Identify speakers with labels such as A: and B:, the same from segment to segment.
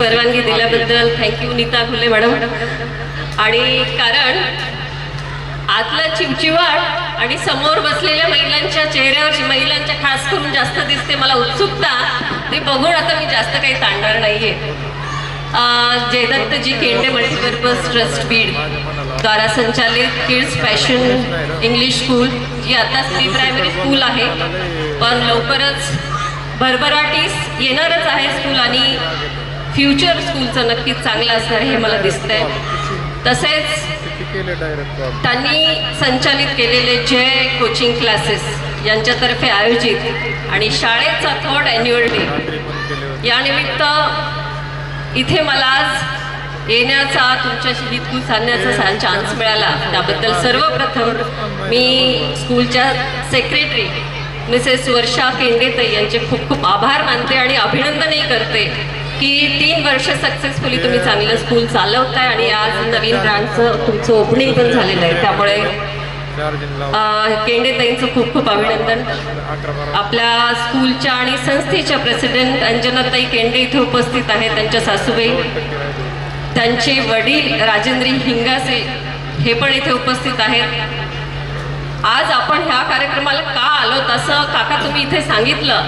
A: परवानगी दिल्याबद्दल thank you Nita Ghule madam. आणि कारण आतला चिवचिवाट आणि समोर बसलेल्या महिलांच्या चेहऱ्यावर महिलांच्या खास करून जास्त दिसते मला उत्सुकता ते बघून आता मी जास्त काही ताणणार नाहीये. जयदत्तजी केंडे मल्टीपर्पज ट्रस्ट बीड द्वारा संचालित किड्स फॅशन इंग्लिश स्कूल जी आता प्री प्रायमरी स्कूल आहे. पण लवकरच भरभराटीस येणारच आहे स्कूल आणि फ्युचर स्कूलचं नक्कीच चांगलं असणार हे मला दिसतंय. तसेच त्यांनी संचालित केलेले जय कोचिंग क्लासेस यांच्यातर्फे आयोजित आणि शाळेचा थर्ड ॲन्युअल डे यानिमित्त इथे मला आज येण्याचा तुमच्याशी हितगुज साधण्याचा चान्स मिळाला. त्याबद्दल सर्वप्रथम मी स्कूलच्या सेक्रेटरी मिसेस वर्षा केंडेताई यांचे खूप खूप आभार मानते आणि अभिनंदनही करते. की तीन वर्ष सक्सेसफुली तुम्ही चांगलं स्कूल चालवताय आणि आज नवीन ब्रांचचं तुमचं ओपनिंग पण झालेलं आहे. त्यामुळे अं, केंडेताईंचं खूप खूप अभिनंदन. आपल्या स्कूलच्या आणि संस्थेच्या प्रेसिडेंट अंजनाताई केंडे इथे उपस्थित आहेत त्यांच्या सासूबाई. त्यांचे वडील राजेंद्री हिंगासे हे पण इथे उपस्थित आहेत. आज आपण ह्या कार्यक्रमाला का आलो तसं काका तुम्ही इथे सांगितलं.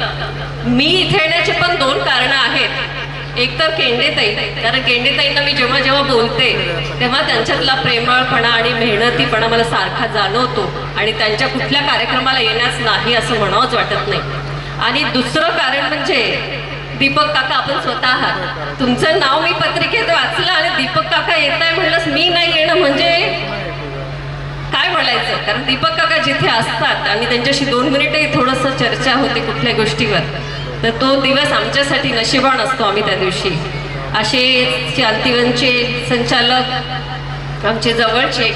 A: मी इथे येण्याचे पण दोन कारणं आहेत. एक तर केंडेताई कारण केंडेताईंना मी जेव्हा जेव्हा बोलते तेव्हा त्यांच्यातला प्रेमळपणा आणि मेहनतीपणा मला सारखा जाणवतो आणि त्यांच्या कुठल्या कार्यक्रमाला येण्यास नाही असं म्हणावंच वाटत नाही. आणि दुसरं कारण म्हणजे दीपक काका आपण स्वतः आहात. तुमचं नाव मी पत्रिकेत वाचलं आणि दीपक काका येत आहे म्हणलंच मी नाही येणं म्हणजे काय म्हणायचं? कारण दीपक काका जिथे असतात आणि त्यांच्याशी दोन मिनिटही थोडंसं चर्चा होते कुठल्या गोष्टीवर. तर तो दिवस आमच्यासाठी नशिबान असतो आम्ही त्या दिवशी. असे शांतिवनचे संचालक आमचे जवळचे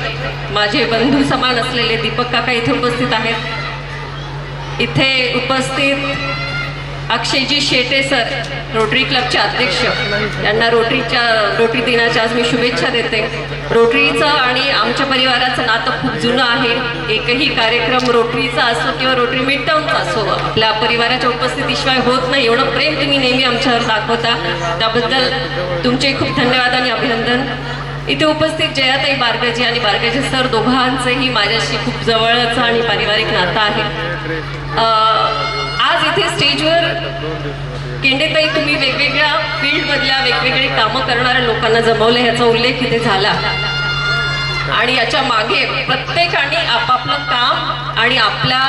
A: माझे बंधू समान असलेले दीपक काका इथे उपस्थित आहेत. इथे उपस्थित अक्षयजी शेटे सर रोटरी क्लबचे अध्यक्ष. यांना रोटरीच्या रोटरी दिनाच्या आज मी शुभेच्छा देते. रोटरीचं आणि आमच्या परिवाराचं नातं खूप जुनं आहे. एकही कार्यक्रम रोटरीचा असो किंवा रोटरी मिडटाऊनचा असो आपल्या परिवाराच्या उपस्थितीशिवाय होत नाही. एवढं प्रेम तुम्ही नेहमी आमच्यावर दाखवता. त्याबद्दल तुमचे खूप धन्यवाद आणि अभिनंदन. इथे उपस्थित जयाताई बारगजी आणि बारगजी सर दोघांचंही माझ्याशी खूप जवळचं आणि पारिवारिक नातं आहे. आज इथे स्टेजवर केंडेताई तुम्ही वेगवेगळ्या फील्डमधल्या वेगवेगळी कामं करणाऱ्या लोकांना जमवलं ह्याचा उल्लेख इथे झाला. आणि याच्या मागे प्रत्येकाने आपापलं काम आणि आपल्या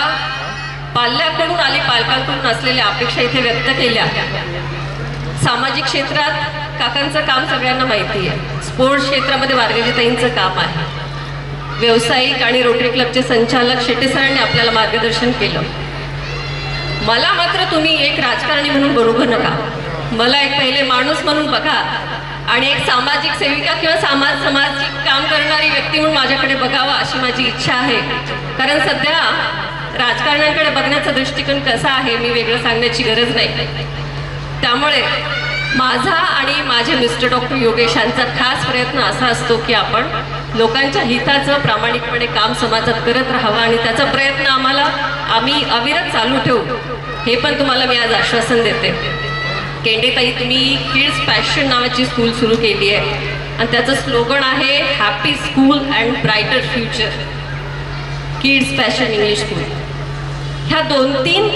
A: पाल्याकडून आणि पालकांकडून असलेल्या अपेक्षा इथे व्यक्त केल्या. सामाजिक क्षेत्रात काकांचं काम सगळ्यांना माहिती आहे. स्पोर्ट्स क्षेत्रामध्ये वारगजीताईंचं काम आहे. व्यावसायिक आणि रोटरी क्लबचे संचालक शेटे सरांनी आपल्याला मार्गदर्शन केलं. मला मात्र तुम्ही एक राजकारणी म्हणून बरोबर नका. मला एक पहिले माणूस म्हणून बघा आणि एक सामाजिक सेविका किंवा समाज सामाजिक काम करणारी व्यक्ती म्हणून माझ्याकडे बघावा अशी माझी इच्छा आहे. कारण सध्या राजकारण्यांकडे बघण्याचा दृष्टिकोन कसा आहे मी वेगळं सांगण्याची गरज नाही. त्यामुळे माझा आणि माझे मिस्टर डॉक्टर योगेश यांचा खास प्रयत्न असा असतो की आपण लोकांच्या हिताचं प्रामाणिकपणे काम समाजात करत राहावं आणि त्याचा प्रयत्न आम्हाला आम्ही अविरत चालू ठेवू. हे पण तुम्हाला मी आज आश्वासन देते. केंडेताई तुम्ही किड्स पॅशन नावाची स्कूल सुरू केली आहे. आणि त्याचं स्लोगन आहे happy school and brighter future kids passion English school ह्या दोन तीन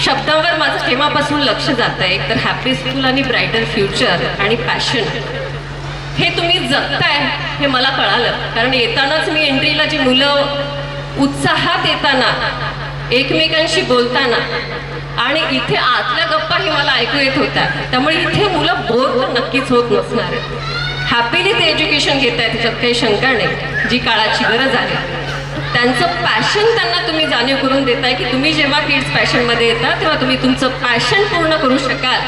A: शब्दांवर माझं केव्हापासून लक्ष जात आहे एक तर हॅपी स्कूल आणि ब्रायटर फ्युचर आणि पॅशन हे तुम्ही जगताय हे मला कळालं. कारण येतानाच मी एंट्रीला जी मुलं उत्साहात येताना एकमेकांशी बोलताना आणि इथे आतल्या गप्पाही मला ऐकू येत होत्या. त्यामुळे इथे मुलं बोर तर नक्कीच होत नसणार. हॅपीली ते एज्युकेशन घेत आहेत त्याच्यात काही शंका नाही. जी काळाची गरज आहे. त्यांचं पॅशन त्यांना तुम्ही जाणीव करून देताय की तुम्ही जेव्हा किड्स पॅशनमध्ये येता तेव्हा तुम्ही तुमचं पॅशन पूर्ण करू शकाल.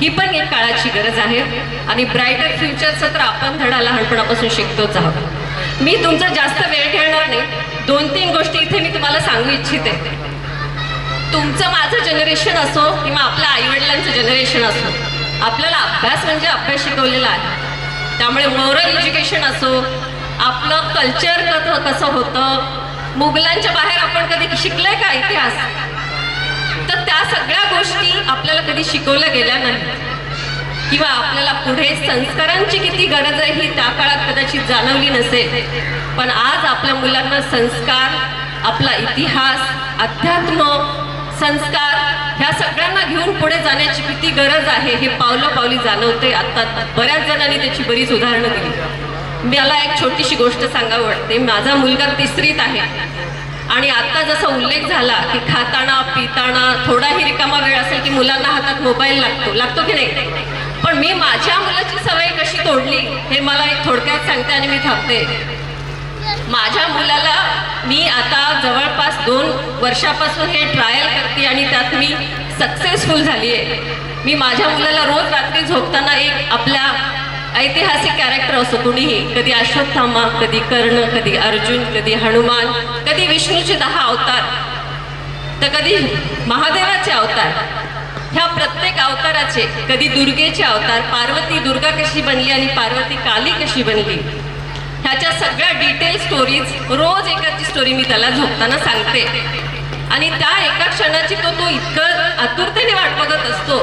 A: ही पण एक काळाची गरज आहे. आणि ब्रायटर फ्युचरचं तर आपण धडा लहानपणापासून शिकतोच आहोत. मी तुमचा जास्त वेळ घेणार नाही. दोन तीन गोष्टी इथे मी तुम्हाला सांगू इच्छिते. तुमचं माझं जनरेशन असो किंवा आपल्या आईवडिलांचं जनरेशन असो आपल्याला अभ्यास म्हणजे अभ्यास शिकवलेला आहे. त्यामुळे मोरल एज्युकेशन असो आपलं कल्चर कसं कसं होतं मुघलांच्या बाहेर आपण कधी शिकलंय का इतिहास? तर त्या सगळ्या गोष्टी आपल्याला कधी शिकवल्या गेल्या नाही किंवा आपल्याला पुढे संस्कारांची किती गरज आहे ही त्या काळात कदाचित जाणवली नसेल. पण आज आपल्या मुलांना संस्कार आपला इतिहास अध्यात्म संस्कार ह्या सगळ्यांना घेऊन पुढे जाण्याची किती गरज आहे हे पावलं पावली जाणवते. आता बऱ्याच जणांनी त्याची बरीच उदाहरणं दिली. मला एक छोटीशी गोष्ट सांगावं वाटते. माझा मुलगा तिसरीत आहे. आणि आता जसा उल्लेख झाला की खाताना पिताना थोडाही रिकामा वेळ असेल की मुलांना हातात मोबाईल लागतो. लागतो की नाही? पण मी माझ्या मुलाची सवय कशी तोडली हे मला एक थोडक्यात सांगते आणि मी थांबते. माझ्या मुलाला मी आता जवळपास दोन वर्षापासून हे ट्रायल करते आणि त्यात मी सक्सेसफुल झाली आहे. मी माझ्या मुलाला रोज रात्री झोपताना एक आपल्या ऐतिहासिक कॅरेक्टर असो कुणीही कधी अश्वत्थामा कधी कर्ण कधी अर्जुन कधी हनुमान कधी विष्णूचे दहा अवतार तर कधी महादेवाचे अवतार. ह्या प्रत्येक अवताराचे कधी दुर्गेचे अवतार पार्वती दुर्गा कशी बनली आणि पार्वती काली कशी बनली ह्याच्या सगळ्या डिटेल स्टोरीज रोज एकाची स्टोरी मी त्याला झोपताना सांगते. आणि त्या एका क्षणाची तो तो इतकं आतुरतेने वाट बघत असतो.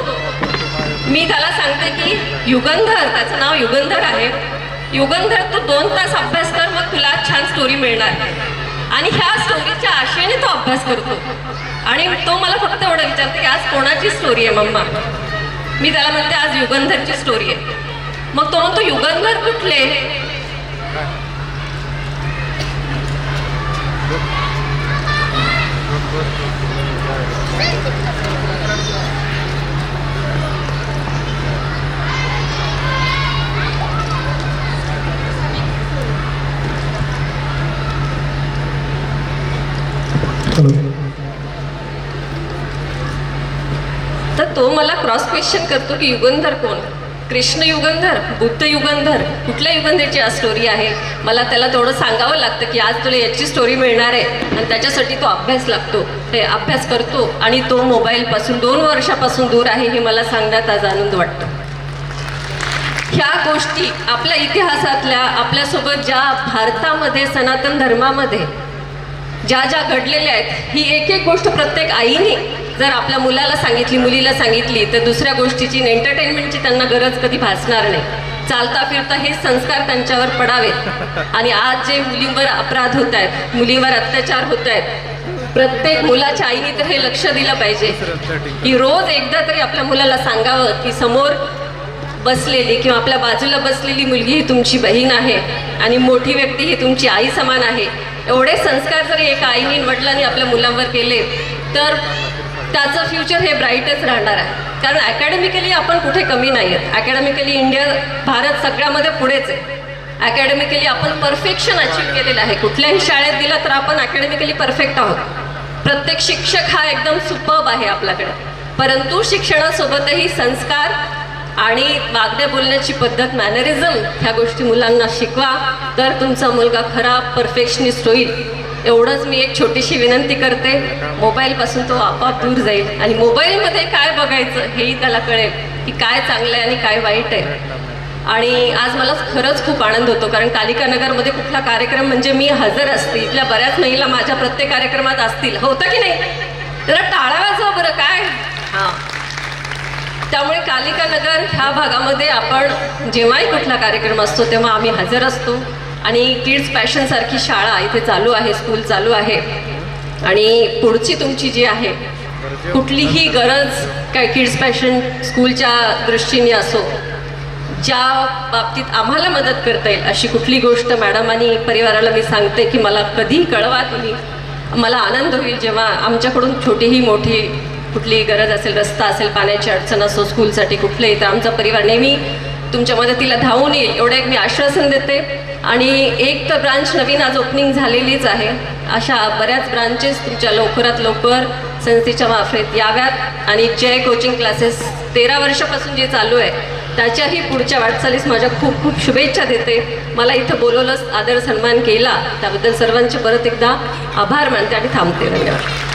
A: मी त्याला सांगते की युगंधर त्याचं नाव युगंधर आहे. युगंधर तू दोन तास अभ्यास कर मग तुला छान स्टोरी मिळणार. आणि ह्या स्टोरीच्या आशेने तो अभ्यास करतो. आणि तो मला फक्त एवढं विचारते की आज कोणाची स्टोरी आहे मम्मा? मी त्याला म्हणते आज युगंधरची स्टोरी आहे. मग तो म्हणतो युगंधर कुठले? तर तो मला क्रॉस क्वेश्चन करतो की युगंधर कोण? कृष्ण युगंधर बुद्ध युगंधर कुठल्या युगंधरची आज स्टोरी आहे? मला त्याला थोडं सांगावं लागतं की आज तुला याची स्टोरी मिळणार आहे. आणि त्याच्यासाठी तो अभ्यास लागतो. ते अभ्यास करतो आणि तो मोबाईलपासून दोन वर्षापासून दूर आहे हे मला सांगण्यात आज आनंद वाटतो. ह्या गोष्टी आपल्या इतिहासातल्या आपल्यासोबत ज्या भारतामध्ये सनातन धर्मामध्ये ज्या ज्या घडलेल्या आहेत ही एक एक गोष्ट प्रत्येक आईने जर आपल्या मुलाला सांगितली मुलीला सांगितली तर दुसऱ्या गोष्टीची एंटरटेनमेंटची त्यांना गरज कधी भासणार नाही. चालता फिरता हे संस्कार त्यांच्यावर पडावेत. आणि आज जे मुलींवर अपराध होत आहेत मुलींवर अत्याचार होत आहेत प्रत्येक मुलाच्या आईने तर हे लक्ष दिलं पाहिजे. की रोज एकदा तरी आपल्या मुलाला सांगावं की समोर बसलेली किंवा आपल्या बाजूला बसलेली मुलगी ही तुमची बहीण आहे आणि मोठी व्यक्ती ही तुमची आई समान आहे. एवढे संस्कार जरी एका आईने वडिलांनी आपल्या मुलांवर केले तर त्याचं फ्युचर हे ब्राईटच राहणार आहे. कारण अकॅडमिकली आपण कुठे कमी नाही आहेत अकॅडमिकली इंडिया भारत सगळ्यामध्ये पुढेच आहे. अकॅडमिकली आपण परफेक्शन अचीव केलेलं आहे. कुठल्याही शाळेत दिलं तर आपण अकॅडमिकली परफेक्ट आहोत. प्रत्येक शिक्षक हा एकदम सुपब आहे आपल्याकडे. परंतु शिक्षणासोबतही संस्कार आणि वागण्या बोलण्याची पद्धत मॅनरिझम ह्या गोष्टी मुलांना शिकवा. तर तुमचा मुलगा खरा परफेक्शनिस्ट होईल. एवढंच मी एक छोटीशी विनंती करते. मोबाईलपासून तो आपोआप दूर जाईल. आणि मोबाईलमध्ये काय बघायचं हेही त्याला कळेल की काय चांगलं आहे आणि काय वाईट आहे आणि आज मला खरंच खूप आनंद होतो कारण कालिकानगरमध्ये कुठला कार्यक्रम म्हणजे मी हजर असते. इथल्या बऱ्याच महिला माझ्या प्रत्येक कार्यक्रमात असतील. होतं की नाही? जरा टाळा बरं काय? हां. त्यामुळे कालिकानगर ह्या भागामध्ये आपण जेव्हाही कुठला कार्यक्रम असतो तेव्हा आम्ही हजर असतो. आणि किड्स पॅशनसारखी शाळा इथे चालू आहे स्कूल चालू आहे. आणि पुढची तुमची जी आहे कुठलीही गरज काय किड्स पॅशन स्कूलच्या दृष्टीने असो ज्या बाबतीत आम्हाला मदत करता येईल अशी कुठली गोष्ट मॅडम आणि परिवाराला मी सांगते की मला कधी कळवा तुम्ही. मला आनंद होईल जेव्हा आमच्याकडून छोटीही मोठी कुठली गरज असेल रस्ता असेल पाण्याची अडचण असो स्कूलसाठी कुठलेही तर आमचा परिवार नेहमी तुमच्या मदतीला धावून येईल एवढं एक मी आश्वासन देते. आणि एक तर ब्रांच नवीन आज ओपनिंग झालेलीच आहे. अशा बऱ्याच ब्रांचेस तुमच्या लवकरात लवकर संस्थेच्या मार्फत याव्यात. आणि जय कोचिंग क्लासेस तेरा वर्षापासून जे चालू आहे त्याच्याही पुढच्या वाटचालीस माझ्या खूप खूप शुभेच्छा देते. मला इथं बोलवलंच आदर सन्मान केला. त्याबद्दल सर्वांचे परत एकदा आभार मानते आणि थांबते. धन्यवाद.